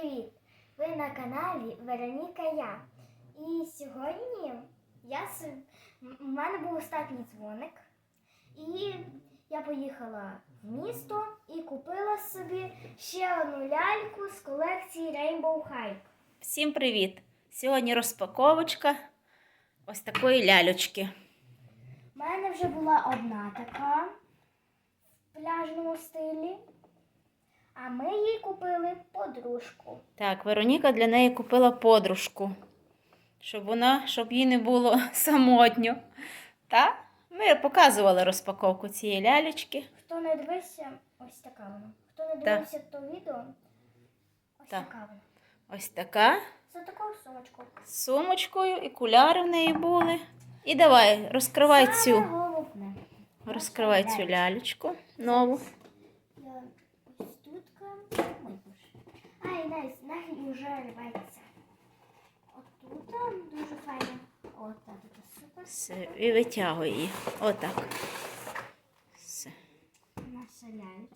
Привіт! Ви на каналі Вероніка Я. І сьогодні я с... у мене був останній дзвоник. І я поїхала в місто і купила собі ще одну ляльку з колекції Rainbow Hype. Всім привіт! Сьогодні розпаковочка ось такої лялючки. У мене вже була одна така в пляжному стилі. А ми їй купили подружку. Так, Вероніка для неї купила подружку, щоб вона, щоб їй не було самотньо. Та? Ми показували розпаковку цієї лялечки. Хто не дивився, ось така вона. Хто не дивився то відео, ось Так. така вона. Ось така Це таку сумочку. з сумочкою, і куляри в неї були. І давай, розкривай Саме цю, головне. розкривай цю лялечку нову. Я ось тут. Ой, боже. Ай, найс, нахід вже рветься. Отут дуже файно. От так, супер. Все, і витягуй її. Отак. Все.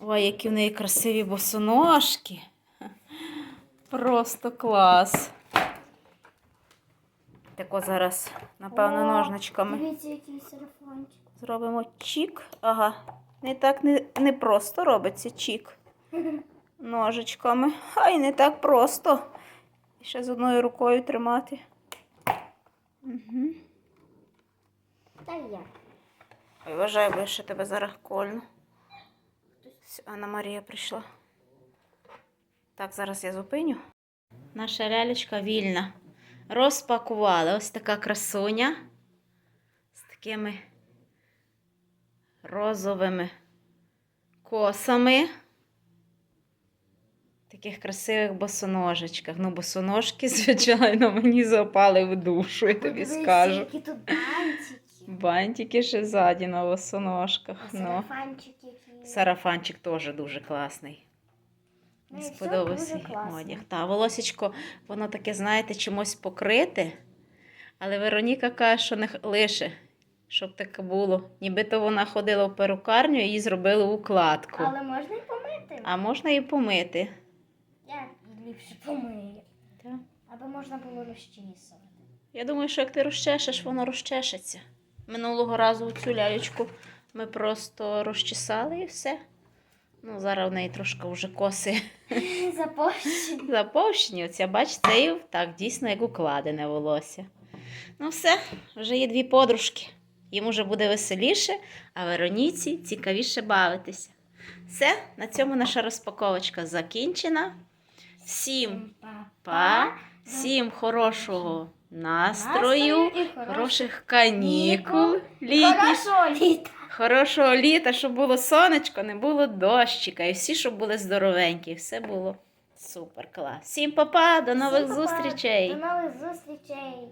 Ой, які в неї красиві босоножки. Просто клас. Тако зараз, напевно, ножничками Дивіться, який сарафанчик. зробимо чік. Ага. Не так не, не просто робиться чік. Ножичками. Ай, не так просто. І ще з одною рукою тримати. Угу. Та я. Ой, вважаю, бо ще тебе зараз кольну. Ось Анна Марія прийшла. Так, зараз я зупиню. Наша лялечка вільна. Розпакували. Ось така красуня з такими розовими косами. Таких красивих босоножечках. Ну, босоножки, звичайно, мені запали в душу, я тобі Подивися, скажу. які тут бантики. Бантики ще ззаді на босоножках. А Ну. сарафанчик який. Сарафанчик теж дуже класний. Ну, сподобався одяг. Та волосечко, воно таке, знаєте, чимось покрите. Але Вероніка каже, що не лише, щоб таке було. Нібито вона ходила в перукарню і їй зробили укладку. Але можна і помити. А можна і помити. Ліпше помию. Так. Аби можна було розчісувати. Я думаю, що як ти розчешеш, воно розчешеться. Минулого разу цю лялечку ми просто розчесали і все. Ну, зараз в неї трошки вже коси Запущені. Запущені, оця, бачите, і так, дійсно, як укладене волосся. Ну, все, вже є дві подружки. Їм уже буде веселіше, а Вероніці цікавіше бавитися. Все, на цьому наша розпаковочка закінчена. Всім па, всім хорошого настрою, хороших канікул, літніх. Хорошого літа. Щоб було сонечко, не було дощика, і всі, щоб були здоровенькі. Все було супер клас. Всім па-па, до нових зустрічей! До нових зустрічей.